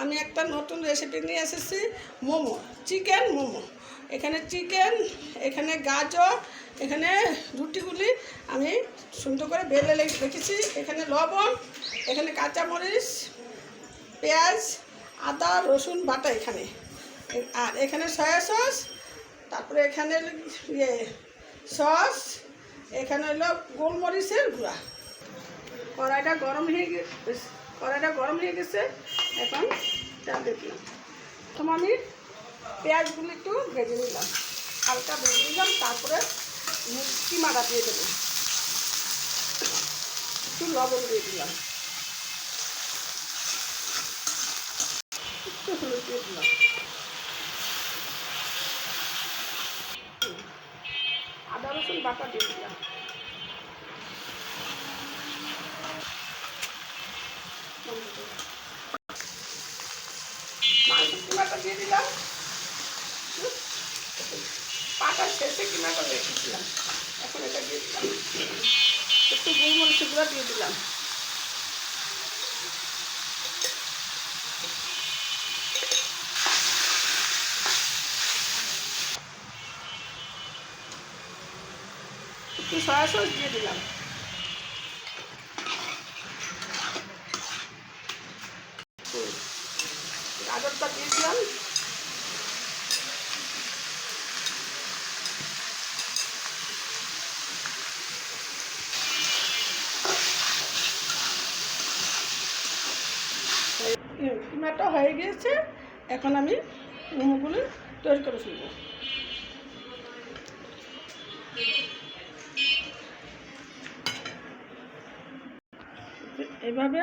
আমি একটা নতুন রেসিপি নিয়ে এসেছি, মোমো চিকেন মোমো। এখানে চিকেন এখানে গাজর, এখানে রুটিগুলি আমি সুন্দর করে বেলে রেখেছি। এখানে লবণ, এখানে কাঁচামরিচ, পেঁয়াজ, আদা, রসুন, বাটা এখানে। আর এখানে সয়া সস তারপরে এখানে ইয়ে সস এখানে হলো গোলমরিচের গুঁড়া। কড়াইটা গরম হয়ে গেছে, কড়াইটা গরম হয়ে গেছে, এখন তেল দেখলাম প্রথম আমি পেঁয়াজগুলো একটু ভেজে নিলাম। হালকা ভেজে নিলাম, তারপরে কিমাটা দিয়ে দেবো। একটু লবণ দিয়ে দিলাম। হলুদ দিয়ে দিলাম। আদা রসুন বাটা দিয়ে দিলাম। কিমাটা দিয়ে দিলাম? পাটা শেষে কিমাটা রেখেছিলাম এখন এটা দিয়ে দিলাম। একটু গোলমরিচ গুঁড়া দিয়ে দিলাম। একটু সয়া দিয়ে দিলাম হুম। গাজরটা দিয়ে দিলাম কিমাটা হয়ে গিয়েছে। এখন আমি মোমোগুলি তৈরি করে ফেলব। এভাবে।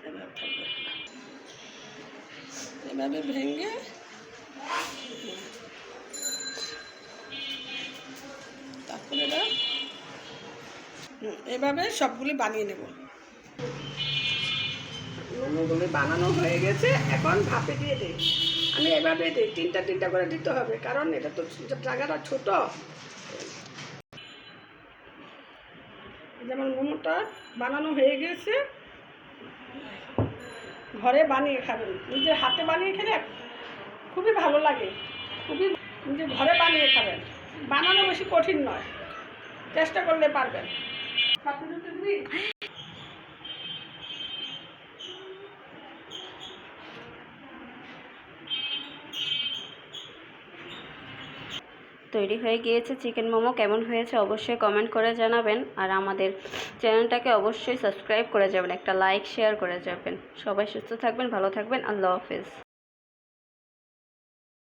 এভাবে থাকবে। এভাবে ভেঙে তারপরে এভাবে সবগুলি বানিয়ে নেব। মোমোগুলি বানানো হয়ে গেছে, এখন ভাপে দিয়ে দিই। আমি এভাবে দিই, তিনটা তিনটা করে দিতে হবে, কারণ এটা তো জায়গাটা ছোট। যেমন মোমোটা বানানো হয়ে গেছে ঘরে বানিয়ে খাবেন নিজের হাতে বানিয়ে খেলে খুবই ভালো লাগে। খুবই নিজের ঘরে বানিয়ে খাবেন। বানানো বেশি কঠিন নয়। চেষ্টা করলে পারবেন। তৈরি হয়ে গিয়েছে চিকেন মোমো। কেমন হয়েছে অবশ্যই কমেন্ট করে জানাবেন। আর আমাদের চ্যানেলটাকে অবশ্যই সাবস্ক্রাইব করে যাবেন, একটা লাইক শেয়ার করে যাবেন। সবাই সুস্থ থাকবেন, ভালো থাকবেন। আল্লাহ হাফেজ।